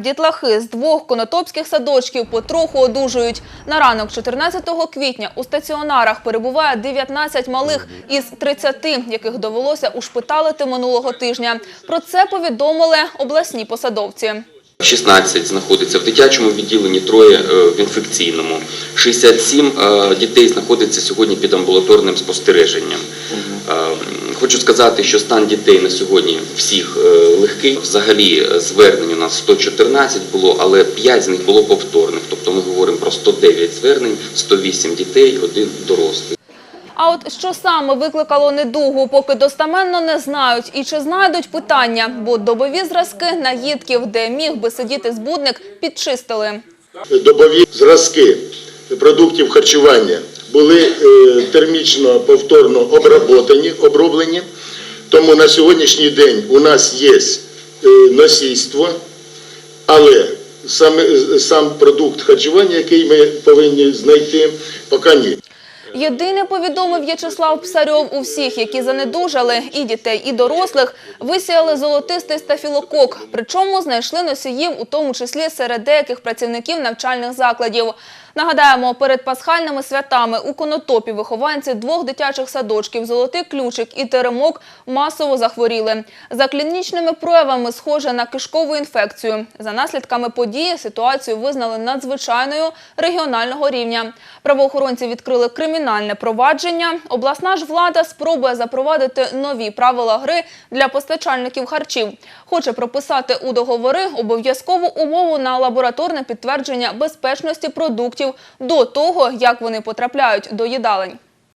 Дітлахи з двох конотопських садочків потроху одужують. На ранок 14 квітня у стаціонарах перебуває 19 малих із 30, яких довелося ушпиталити минулого тижня. Про це повідомили обласні посадовці. 16 знаходиться в дитячому відділенні, троє е, в інфекційному. 67 е, дітей знаходиться сьогодні під амбулаторним спостереженням. Хочу сказати, що стан дітей на сьогодні всіх е, легкий. Взагалі е, звернень у нас 114 було, але 5 з них було повторних. Тобто ми говоримо про 109 звернень, 108 дітей, один дорослий. А от що саме викликало недугу, поки достаменно не знають і чи знайдуть питання, бо добові зразки наїдків, де міг би сидіти збудник, підчистили. добові зразки продуктів харчування були е, термічно повторно обработані, оброблені. Тому на сьогоднішній день у нас є е, носійство, але саме, сам продукт харчування, який ми повинні знайти, поки ні. Єдине повідомив В'ячеслав Псарьов у всіх, які занедужали, і дітей, і дорослих, висіяли золотистий стафілокок. Причому знайшли носіїв, у тому числі серед деяких працівників навчальних закладів. Нагадаємо, перед пасхальними святами у Конотопі вихованці двох дитячих садочків «Золотий ключик» і «Теремок» масово захворіли. За клінічними проявами схоже на кишкову інфекцію. За наслідками події ситуацію визнали надзвичайною регіонального рівня. Правоохоронці відкрили кримінальне провадження. Обласна ж влада спробує запровадити нові правила гри для постачальників харчів. Хоче прописати у договори обов'язкову умову на лабораторне підтвердження безпечності продуктів до того, як вони потрапляють до їдалень.